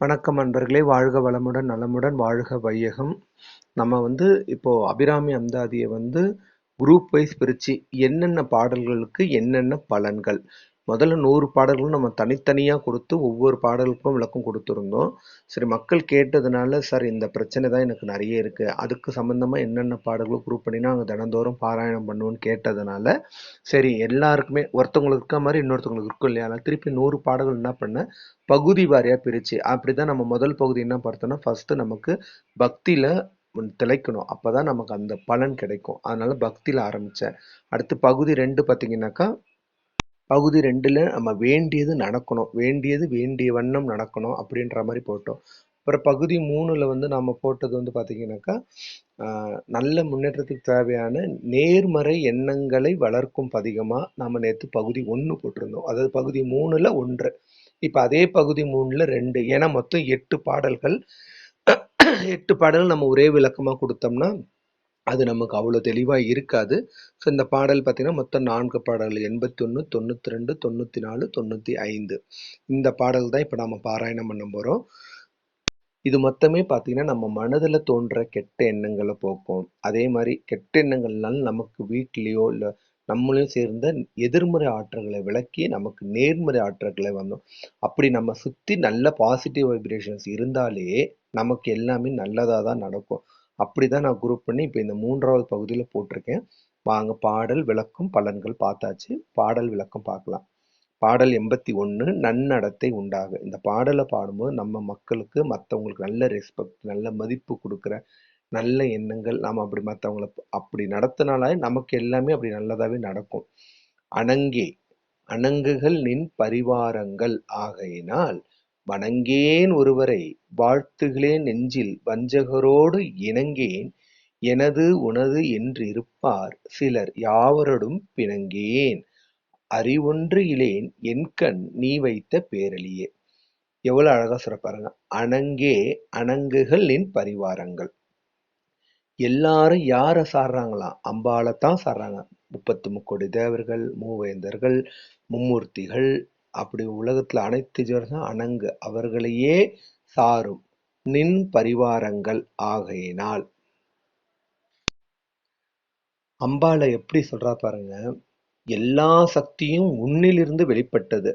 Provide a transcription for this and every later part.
வணக்கம் அன்பர்களே வாழ்க வளமுடன், நலமுடன் வாழ்க வையகம். நம்ம வந்து இப்போ அபிராமி அந்தாதியை வந்து குரூப் வைஸ் பிரிச்சு, என்னென்ன பாடல்களுக்கு என்னென்ன பலன்கள். முதல்ல நூறு பாடல்களும் நம்ம தனித்தனியாக கொடுத்து ஒவ்வொரு பாடலுக்கும் விளக்கம் கொடுத்துருந்தோம் சரி மக்கள் கேட்டதுனால, சார் இந்த பிரச்சனை தான் எனக்கு நிறைய இருக்குது அதுக்கு சம்மந்தமாக என்னென்ன பாடல்களும் குரூப் பண்ணி நாங்கள் தினந்தோறும் பாராயணம் பண்ணுவோம்னு கேட்டதுனால, சரி எல்லாருக்குமே ஒருத்தவங்களுக்கு இருக்க மாதிரி இன்னொருத்தவங்களுக்கு இருக்கும் இல்லையா? திருப்பி நூறு பாடல்கள் என்ன பண்ணேன், பகுதி வாரியாக பிரித்து அப்படி தான் நம்ம முதல் பகுதி என்ன பார்த்தோன்னா ஃபர்ஸ்ட்டு நமக்கு பக்தியில் திளைக்கணும் அப்போ தான் நமக்கு அந்த பலன் கிடைக்கும். அதனால் பக்தியில் ஆரம்பித்தேன் அடுத்து பகுதி ரெண்டு பார்த்தீங்கன்னாக்கா, பகுதி ரெண்டில் நம்ம வேண்டியது நடக்கணும். வேண்டியது வேண்டிய வண்ணம் நடக்கணும் அப்படின்ற மாதிரி போட்டோம். அப்புறம் பகுதி மூணில் வந்து நம்ம போட்டது வந்து பார்த்தீங்கன்னாக்கா, நல்ல முன்னேற்றத்துக்கு தேவையான நேர்மறை எண்ணங்களை வளர்க்கும் பதிகமாக நம்ம நேற்று பகுதி ஒன்று போட்டிருந்தோம். அதாவது பகுதி மூணில் ஒன்று இப்போ அதே பகுதி 3ல 2. ஏன்னா மொத்தம் எட்டு பாடல்கள். எட்டு பாடல் நம்ம ஒரே விளக்கமாக கொடுத்தோம்னா அது நமக்கு அவ்வளோ தெளிவாக இருக்காது. ஸோ இந்த பாடல் பார்த்திங்கன்னா மொத்தம் நான்கு பாடல்கள் 81, 92, 94, 95. இந்த பாடல் தான் இப்போ நம்ம பாராயணம் பண்ண போகிறோம் இது மொத்தமே பார்த்தீங்கன்னா, நம்ம மனதில் தோன்ற கெட்ட எண்ணங்களை போக்கும். அதே மாதிரி கெட்ட எண்ணங்கள்னால நமக்கு வீட்லேயோ இல்லை நம்மளையும் சேர்ந்த எதிர்மறை ஆற்றல்களை விளக்கி நமக்கு நேர்மறை ஆற்றல்களை வந்தோம். அப்படி நம்ம சுற்றி நல்ல பாசிட்டிவ் வைப்ரேஷன்ஸ் இருந்தாலே, நமக்கு எல்லாமே நல்லதாக தான் நடக்கும். அப்படி தான் நான் குரூப் பண்ணி இப்போ இந்த மூன்றாவது பகுதியில் போட்டிருக்கேன். வாங்க பாடல், விளக்கம், பலன்கள் பார்த்தாச்சு. பாடல் விளக்கம் பார்க்கலாம். பாடல் 81 நன்னடத்தை உண்டாக. இந்த பாடலை பாடும்போது நம்ம மக்களுக்கு மற்றவங்களுக்கு நல்ல ரெஸ்பெக்ட், நல்ல மதிப்பு கொடுக்குற நல்ல எண்ணங்கள், நாம் அப்படி மற்றவங்கள அப்படி நடத்தினாலே நமக்கு எல்லாமே அப்படி நல்லதாகவே நடக்கும். அணங்கே அணங்குகள் நின் பரிவாரங்கள் ஆகையினால், வணங்கேன் ஒருவரை வாழ்த்துகளேன் நெஞ்சில் வஞ்சகரோடு இணங்கேன் எனது உனது என்றிருப்பார் சிலர் யாவரோடும் பிணங்கேன் அறிவொன்று இலேன் என்கண் நீ வைத்த பேரழியே. எவ்வளோ அழகா சிறப்பாருங்க அணங்கே அணங்குகள் நின் பரிவாரங்கள். எல்லாரும் யார சார்றாங்களாம்? சாடுறாங்க சார்றாங்க. 33 தேவர்கள், மூவேந்தர்கள், மும்மூர்த்திகள், அப்படி உலகத்துல அனைத்து ஜீவர்களும் அணங்கு அவர்களையே சாரும் நின் பரிவாரங்கள் ஆகையினால். அம்பாள எப்படி சொல்றா பாருங்க. எல்லா சக்தியும் உன்னிலிருந்து வெளிப்பட்டது.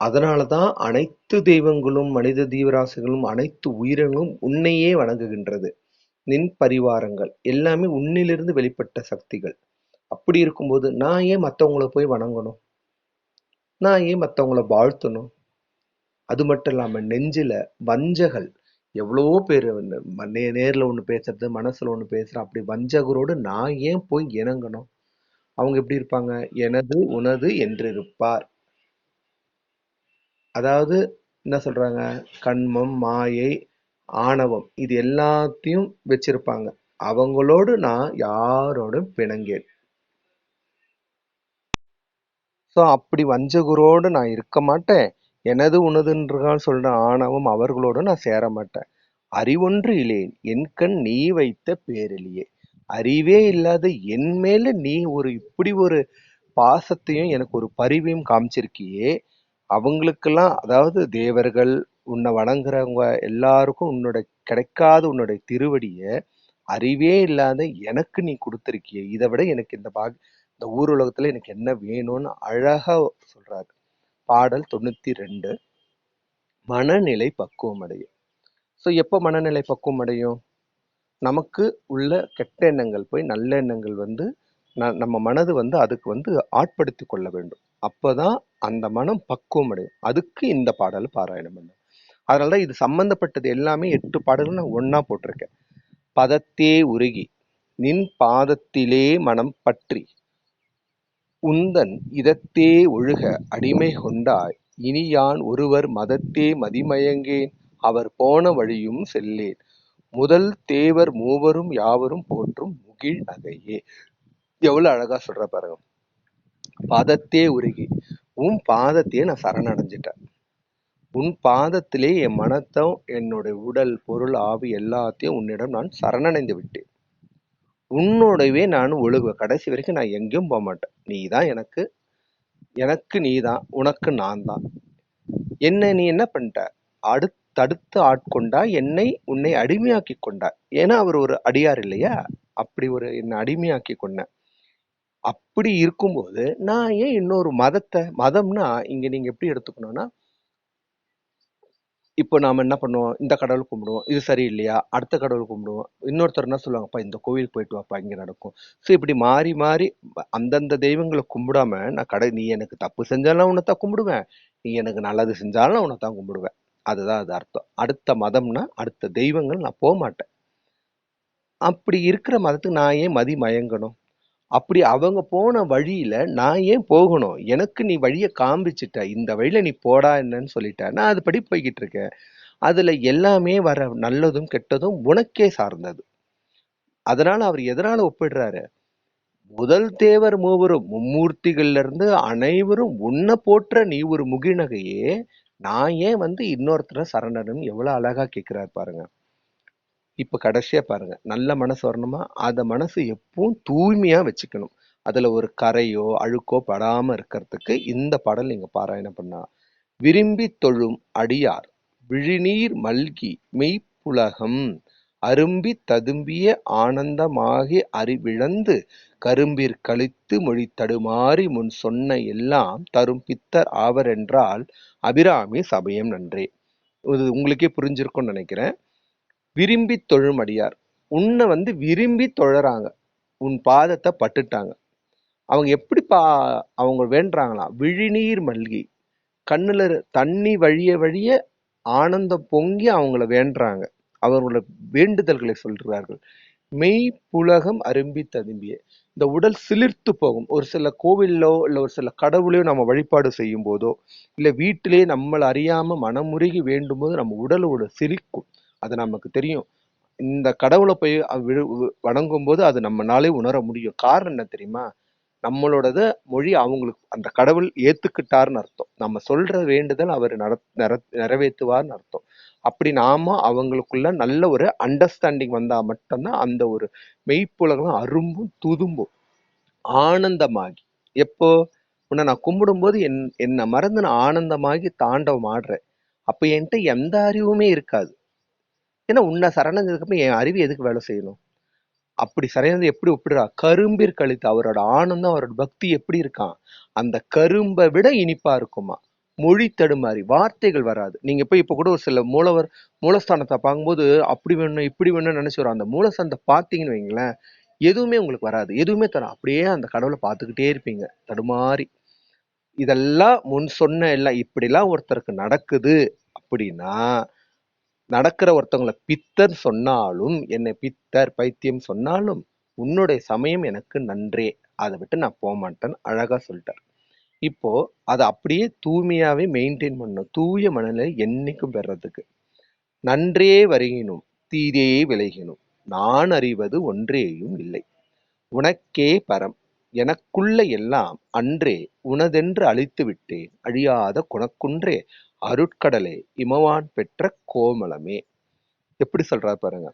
அதனால தான் அனைத்து தெய்வங்களும், மனித தீவராசிகளும் அனைத்து உயிரினங்களும் உன்னையே வணங்குகின்றது. நின் பரிவாரங்கள் எல்லாமே உன்னிலிருந்து வெளிப்பட்ட சக்திகள். அப்படி இருக்கும்போது, நான் ஏன் மத்தவங்கள போய் வணங்கணும்? நான் ஏன் மத்தவங்கள வாழ்த்தணும்? அது மட்டும் இல்லாம நெஞ்சில் வஞ்சகல் எவ்வளவோ பேர் வந்து நே நேர்ல ஒண்ணு பேசுறது, மனசுல ஒண்ணு பேசுறேன். அப்படி வஞ்சகரோடு நான் ஏன் போய் இணங்கணும்? அவங்க எப்படி இருப்பாங்க? எனது, உனது என்று இருப்பார் அதாவது என்ன சொல்றாங்க? கன்மம், மாயை, ஆணவம் இது எல்லாத்தையும் வச்சிருப்பாங்க. அவங்களோடு நான் யாரோடும் பிணங்கேன். ஸோ அப்படி வஞ்சகரோடு நான் இருக்க மாட்டேன். எனது, உனதுன்றால் சொல்ற ஆணவம் அவர்களோடு நான் சேர மாட்டேன். அறிவொன்று இலேன் என்கண் நீ வைத்த பேரழியே. அறிவே இல்லாத என் மேல நீ ஒரு இப்படி ஒரு பாசத்தையும், எனக்கு ஒரு பரிவையும் காமிச்சிருக்கியே. அவங்களுக்கெல்லாம் அதாவது தேவர்கள், உன்னை வணங்குறவங்க எல்லாருக்கும் உன்னோட கிடைக்காத உன்னுடைய திருவடியை அறிவே இல்லாத எனக்கு நீ கொடுத்துருக்கிய இதை விட எனக்கு இந்த பாக் இந்த ஊர் உலகத்துல எனக்கு என்ன வேணும்னு அழகா சொல்றாரு. பாடல் 92 மனநிலை பக்குவம் அடையும். ஸோ எப்போ மனநிலை பக்குவம் அடையும்? நமக்கு உள்ள கெட்ட எண்ணங்கள் போய் நல்ல எண்ணங்கள் வந்து ந நம்ம மனது வந்து அதுக்கு வந்து ஆட்படுத்தி கொள்ள வேண்டும். அப்போதான் அந்த மனம் பக்குவம் அடையும். அதுக்கு இந்த பாடல் பாராயணம் பண்ணும் அதனால தான் இது சம்பந்தப்பட்டது எல்லாமே எட்டு பாடல்கள் நான் ஒண்ணா போட்டிருக்கேன். பதத்தே உருகி நின் பாதத்திலே மனம் பற்றி உந்தன் இதத்தே ஒழுக அடிமை கொண்டாய் இனி யான் ஒருவர் மதத்தே மதிமயங்கேன் அவர் போன வழியும் செல்லேன் முதல் தேவர் மூவரும் யாவரும் போற்றும் முகிழ் நகையே. எவ்வளவு அழகா சொல்கிற பாருங்க. பாதத்தே உருகி உன் பாதத்தையே நான் சரணடைஞ்சிட்டேன். உன் பாதத்திலே என் மனத்தம் என்னுடைய உடல், பொருள், ஆவி எல்லாத்தையும் உன்னிடம் நான் சரணடைந்து விட்டேன். உன்னோடவே நான் ஒழுகுவேன். கடைசி வரைக்கும் நான் எங்கேயும் போக மாட்டேன் நீ தான் எனக்கு எனக்கு நீ தான் உனக்கு நான் தான். என்ன நீ என்ன பண்ணிட்ட? அடுத்த தடுத்து ஆட்கொண்டா என்னை உன்னை அடிமையாக்கி கொண்டா ஏன்னா அவர் ஒரு அடியார் இல்லையா அப்படி ஒரு என்னை அடிமையாக்கி கொண்டேன் அப்படி இருக்கும்போது நான் ஏன் இன்னொரு மதத்தை மதம்னா இங்க நீங்க எப்படி எடுத்துக்கணும்னா இப்போ நாம் என்ன பண்ணுவோம்? இந்த கடவுள் கும்பிடுவோம். இது சரியில்லையா? அடுத்த கடவுள் கும்பிடுவோம். இன்னொருத்தர் என்ன சொல்லுவாங்கப்பா இந்த கோவிலுக்கு போயிட்டு வாப்பா இங்கே நடக்கும். ஸோ இப்படி மாறி மாறி அந்தந்த தெய்வங்களை கும்பிடாம நான் கடை நீ எனக்கு தப்பு செஞ்சாலும் உன்னை தான் கும்பிடுவேன். நீ எனக்கு நல்லது செஞ்சாலும் உன்னை தான் கும்பிடுவேன். அதுதான் அது அர்த்தம். அடுத்த மதம்னா அடுத்த தெய்வங்கள் நான் போக மாட்டேன் அப்படி இருக்கிற மதத்துக்கு நான் ஏன் மதி மயங்கணும்? அப்படி அவங்க போன வழியில நான் ஏன் போகணும்? எனக்கு நீ வழியை காண்பிச்சிட்ட. இந்த வழியில நீ போடா என்னன்னு சொல்லிட்ட. நான் அதுபடி போய்கிட்டு இருக்கேன். அதுல எல்லாமே வர நல்லதும் கெட்டதும் உனக்கே சார்ந்தது. அதனால அவர் எதனால ஒப்பிடுறாரு? முதல் தேவர் மூவரும் மும்மூர்த்திகள்ல இருந்து அனைவரும் உன்னை போற்ற நீ ஒரு முகிநகையே நான் ஏன் வந்து இன்னொருத்தர சரணனும் எவ்வளவு அழகா கேட்குறாரு பாருங்க. இப்போ கடைசியாக பாருங்கள் நல்ல மனசு வரணுமா? அந்த மனசு எப்பவும் தூய்மையாக வச்சுக்கணும். அதில் ஒரு கரையோ அழுக்கோ படாமல் இருக்கிறதுக்கு இந்த பாடல் நீங்கள் பாராயணம் பண்ணா விரும்பி தொழும் அடியார் விழிநீர் மல்கி மெய்ப்புலகம் அரும்பி ததும்பிய ஆனந்தமாகி அறிவிழந்து கரும்பிற் கழித்து மொழி தடுமாறி முன் சொன்ன எல்லாம் தரும் பித்தர் ஆவர் என்றால் அபிராமி சபையம் நன்றே. இது உங்களுக்கே புரிஞ்சிருக்கும்னு நினைக்கிறேன். விரும்பி தொழும் அடியார். உன்னை வந்து விரும்பி தொழறாங்க. உன் பாதத்தை பட்டுட்டாங்க. அவங்க எப்படி பா அவங்க வேண்டுறாங்களாம் விழிநீர் மல்கி. கண்ணுல தண்ணி வழிய வழிய ஆனந்தம் பொங்கி அவங்கள வேண்டுறாங்க. அவர்களோட வேண்டுதல்களை சொல்கிறார்கள் மெய் புலகம் அரும்பி ததும்பிய. இந்த உடல் சிலிர்த்து போகும். ஒரு சில கோவிலோ இல்லை ஒரு சில கடவுளையோ நம்ம வழிபாடு செய்யும் போதோ இல்லை வீட்டிலேயே நம்மளை அறியாம மனமுருகி வேண்டும் போது நம்ம உடலோட சிரிக்கும். அது நமக்கு தெரியும். இந்த கடவுளை போய் அவ் விழு- வணங்கும் போது அது நம்மனாலே உணர முடியும். காரணம் என்ன தெரியுமா? நம்மளோடத மொழி அவங்களுக்கு அந்த கடவுள் ஏத்துக்கிட்டார்னு அர்த்தம். நம்ம சொல்ற வேண்டுதல் அவர் நட நிறைவேற்றுவார்னு அர்த்தம். அப்படி நாம அவங்களுக்குள்ள நல்ல ஒரு அண்டர்ஸ்டாண்டிங் வந்தா மட்டும்தான் அந்த ஒரு மெய்ப்புலகம் அரும்பும் துதும்பும். ஆனந்தமாகி. எப்போ? உன்னை நான் கும்பிடும்போது என் என்னை மறந்து நான் ஆனந்தமாகி தாண்டவம் ஆடுறேன். அப்ப என்கிட்ட எந்த அறிவுமே இருக்காது. ஏன்னா உன்னை சரணஞ்சதுக்கு என் அறிவு எதுக்கு வேலை செய்யணும்? அப்படி சரையானது எப்படி ஒப்பிடுறா? கரும்பிற் கழித்து அவரோட ஆனந்தம் அவரோட பக்தி எப்படி இருக்கான்? அந்த கரும்பை விட இனிப்பா இருக்குமா? மொழி தடுமாறி வார்த்தைகள் வராது. நீங்க போய் இப்ப கூட ஒரு சில மூலவர் மூலஸ்தானத்தை பார்க்கும்போது அப்படி வேணும் இப்படி வேணும்னு நினைச்சு வரும். அந்த மூலஸ்தானத்தை பார்த்தீங்கன்னு வைங்களேன் எதுவுமே உங்களுக்கு வராது. எதுவுமே தரும் அப்படியே அந்த கடவுளை பார்த்துக்கிட்டே இருப்பீங்க. தடுமாறி. இதெல்லாம் முன் சொன்ன எல்லாம் இப்படிலாம் ஒருத்தருக்கு நடக்குது அப்படின்னா நடக்கிற ஒருத்தவங்களை பித்தர் சொன்னாலும் என்னை பித்தர் பைத்தியம் சொன்னாலும் உன்னுடைய சமயம் எனக்கு நன்றே. அதை விட்டு நான் போக மாட்டேன்னு அழகாக சொல்லிட்டார். இப்போ அதை அப்படியே தூய்மையாகவே மெயின்டைன் பண்ணணும். தூய மனநிலை என்னைக்கும் பெறதுக்கு நன்றே வருகினும் தீதே விளைகினும். நான் அறிவது ஒன்றேயும் இல்லை. உனக்கே பரம். எனக்குள்ள எல்லாம் அன்றே உனதென்று அழித்துவிட்டேன் அழியாத குணக்குன்றே அருட்கடலே இமவான் பெற்ற கோமலமே எப்படி சொல்றார் பாருங்க.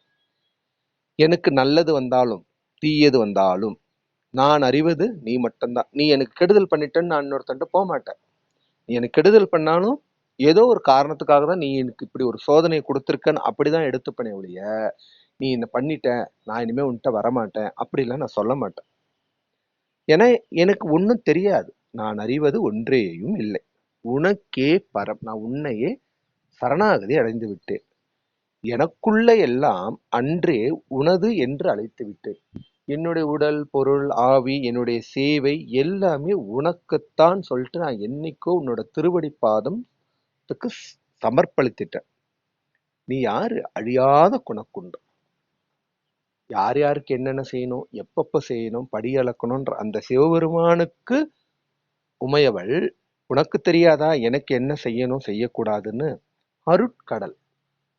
எனக்கு நல்லது வந்தாலும் தீயது வந்தாலும் நான் அறிவது நீ மட்டும்தான். நீ எனக்கு கெடுதல் பண்ணிட்டேன்னு நான் இன்னொருத்தன்ட்ட போக மாட்டேன். நீ எனக்கு கெடுதல் பண்ணாலும் ஏதோ ஒரு காரணத்துக்காக தான் நீ எனக்கு இப்படி ஒரு சோதனையை கொடுத்துருக்கன்னு அப்படிதான் எடுத்துப்பனே ஒழிய நீ என்ன பண்ணிட்ட நான் இனிமே உன்கிட்ட வரமாட்டேன் அப்படிலாம் நான் சொல்ல மாட்டேன். என எனக்கு ஒன்றும் தெரியாது. நான் அறிவது ஒன்றேயும் இல்லை. உனக்கே பரம் நான் உன்னையே சரணாகதி அடைந்து விட்டேன். எனக்குள்ள எல்லாம் அன்றே உனது என்று அழைத்து விட்டேன். என்னுடைய உடல் பொருள் ஆவி என்னுடைய சேவை எல்லாமே உனக்குத்தான் சொல்லிட்டு நான் என்னைக்கோ உன்னோட திருவடி பாதத்துக்கு சமர்ப்பளித்திட்டேன். நீ யாரு? அழியாத குணக்குண்டு. யார் யாருக்கு என்னென்ன செய்யணும் எப்பப்போ செய்யணும் படி அளக்கணுன்ற அந்த சிவபெருமானுக்கு உமையவள் உனக்கு தெரியாதா? எனக்கு என்ன செய்யணும் செய்யக்கூடாதுன்னு? அருட்கடல்.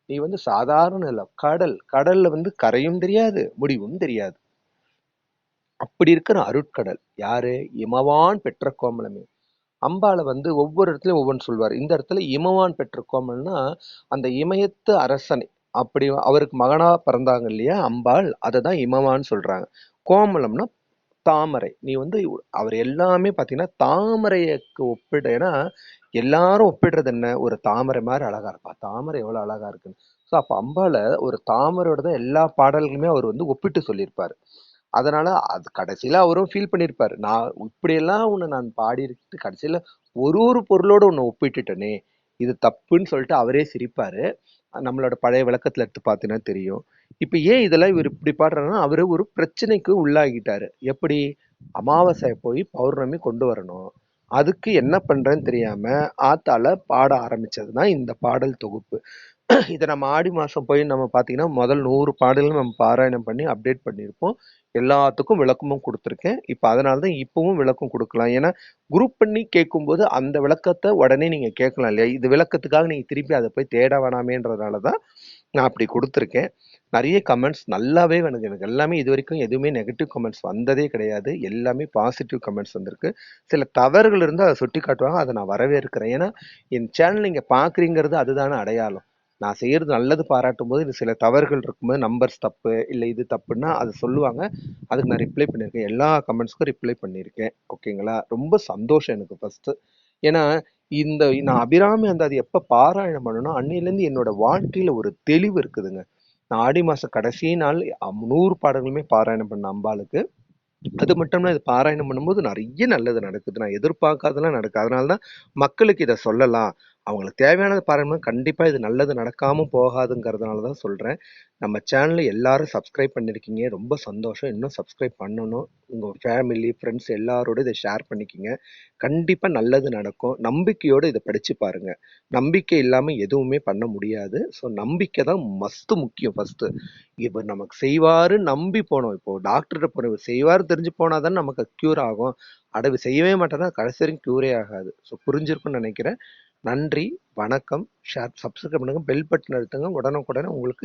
நீ வந்து சாதாரண இல்லை கடல். கடல்ல வந்து கரையும் தெரியாது முடிவும் தெரியாது. அப்படி இருக்கிற அருட்கடல். யாரு? இமவான் பெற்ற கோமலமே அம்பாளை வந்து ஒவ்வொரு இடத்துலையும் ஒவ்வொன்று சொல்வார். இந்த இடத்துல இமவான் பெற்ற கோமல்னா அந்த இமயத்து அரசனை அப்படி அவருக்கு மகனாக பிறந்தாங்க இல்லையா? அம்பாள். அதை தான் இமவான்னு சொல்கிறாங்க கோமலம்னா தாமரை. நீ வந்து அவர் எல்லாமே பார்த்தீங்கன்னா தாமரைக்கு ஒப்பிட ஏன்னா எல்லாரும் ஒப்பிடுறது என்ன? ஒரு தாமரை மாதிரி அழகா இருப்பா தாமரை எவ்வளோ அழகா இருக்குன்னு. ஸோ அப்போ அம்பால ஒரு தாமரையோட தான் எல்லா பாடல்களுமே அவர் வந்து ஒப்பிட்டு சொல்லியிருப்பார். அதனால அது கடைசியில் அவரும் ஃபீல் பண்ணியிருப்பாரு. நான் இப்படியெல்லாம் உன்னை நான் பாடிட்டு கடைசியில் ஒரு ஒரு பொருளோட உன்னை ஒப்பிட்டுட்டனே. இது தப்புன்னு சொல்லிட்டு அவரே சிரிப்பார். நம்மளோட பழைய விளக்கத்தில் எடுத்து பார்த்தீங்கன்னா தெரியும். இப்போ ஏன் இதெல்லாம் இவர் இப்படி பாடுறாருன்னா அவர் ஒரு பிரச்சனைக்கு உள்ளாகிட்டாரு. எப்படி? அமாவாசை போய் பௌர்ணமி கொண்டு வரணும். அதுக்கு என்ன பண்றேன்னு தெரியாம ஆத்தால பாட ஆரம்பிச்சது தான் இந்த பாடல் தொகுப்பு. இதை நம்ம ஆடி மாதம் போய் நம்ம பார்த்தீங்கன்னா முதல் நூறு பாடல்கள் நம்ம பாராயணம் பண்ணி அப்டேட் பண்ணியிருப்போம். எல்லாத்துக்கும் விளக்கமும் கொடுத்துருக்கேன். இப்போ அதனால தான் இப்போவும் விளக்கம் கொடுக்கலாம். ஏன்னா குரூப் பண்ணி கேட்கும்போது அந்த விளக்கத்தை உடனே நீங்கள் கேட்கலாம் இல்லையா? இது விளக்கத்துக்காக நீங்கள் திருப்பி அதை போய் தேட வேணாமேன்றதுனால தான் நான் அப்படி கொடுத்துருக்கேன். நிறைய கமெண்ட்ஸ் நல்லாவே எனக்கு எனக்கு எல்லாமே இது வரைக்கும் எதுவுமே நெகட்டிவ் கமெண்ட்ஸ் வந்ததே கிடையாது. எல்லாமே பாசிட்டிவ் கமெண்ட்ஸ் வந்திருக்கு. சில தவறுகள் இருந்து அதை சுட்டி காட்டுவாங்க அதை நான் வரவேற்கிறேன். ஏன்னா என் சேனல் நீங்கள் பார்க்குறீங்கிறது அதுதான அடையாளம். நான் செய்யறது நல்லது பாராட்டும் போது இது சில தவறுகள் இருக்கும்போது நம்பர்ஸ் தப்பு இல்லை இது தப்புன்னா அதை சொல்லுவாங்க. அதுக்கு நான் ரிப்ளை பண்ணியிருக்கேன். எல்லா கமெண்ட்ஸ்க்கும் ரிப்ளை பண்ணியிருக்கேன். ஓகேங்களா? ரொம்ப சந்தோஷம் எனக்கு ஃபஸ்ட்டு ஏன்னா இந்த நான் அபிராமி அந்த அது எப்போ பாராயணம் பண்ணணும் அன்னையிலேருந்து என்னோட வாழ்க்கையில் ஒரு தெளிவு இருக்குதுங்க. நான் ஆடி மாதம் கடைசி நாள் நூறு பாடல்களுமே பாராயணம் பண்ண அம்பாளுக்கு. அது மட்டும் இல்ல இது பாராயணம் பண்ணும்போது நிறைய நல்லது நடக்குது. நான் எதிர்பார்க்காதெல்லாம் நடக்குது. அதனால தான் மக்களுக்கு இதை சொல்லலாம். அவங்களுக்கு தேவையானது பாருங்கள் கண்டிப்பாக இது நல்லது நடக்காமல் போகாதுங்கிறதுனால தான் சொல்கிறேன் நம்ம சேனலை எல்லாரும் சப்ஸ்கிரைப் பண்ணியிருக்கீங்க ரொம்ப சந்தோஷம். இன்னும் சப்ஸ்கிரைப் பண்ணணும். உங்கள் ஃபேமிலி ஃப்ரெண்ட்ஸ் எல்லாரோட இதை ஷேர் பண்ணிக்கிங்க. கண்டிப்பாக நல்லது நடக்கும். நம்பிக்கையோடு இதை படித்து பாருங்கள் நம்பிக்கை இல்லாமல் எதுவுமே பண்ண முடியாது. ஸோ நம்பிக்கை தான் மஸ்ட் முக்கியம் ஃபஸ்ட்டு இப்போ நமக்கு செய்வாரு நம்பி போனோம். இப்போது டாக்டர்கிட்ட போகிறோம் இவர் செய்வாரு தெரிஞ்சு தானே நமக்கு க்யூர் ஆகும். அடவு செய்யவே மாட்டேன்னா கடைசி வரைக்கும் க்யூரே ஆகாது. ஸோ புரிஞ்சிருக்குன்னு நினைக்கிறேன். நன்றி வணக்கம் ஷேர் சப்ஸ்கிரைப் பண்ணுங்க பெல் பட்டன் அழுத்துங்க. உடனுக்குடனே உங்களுக்கு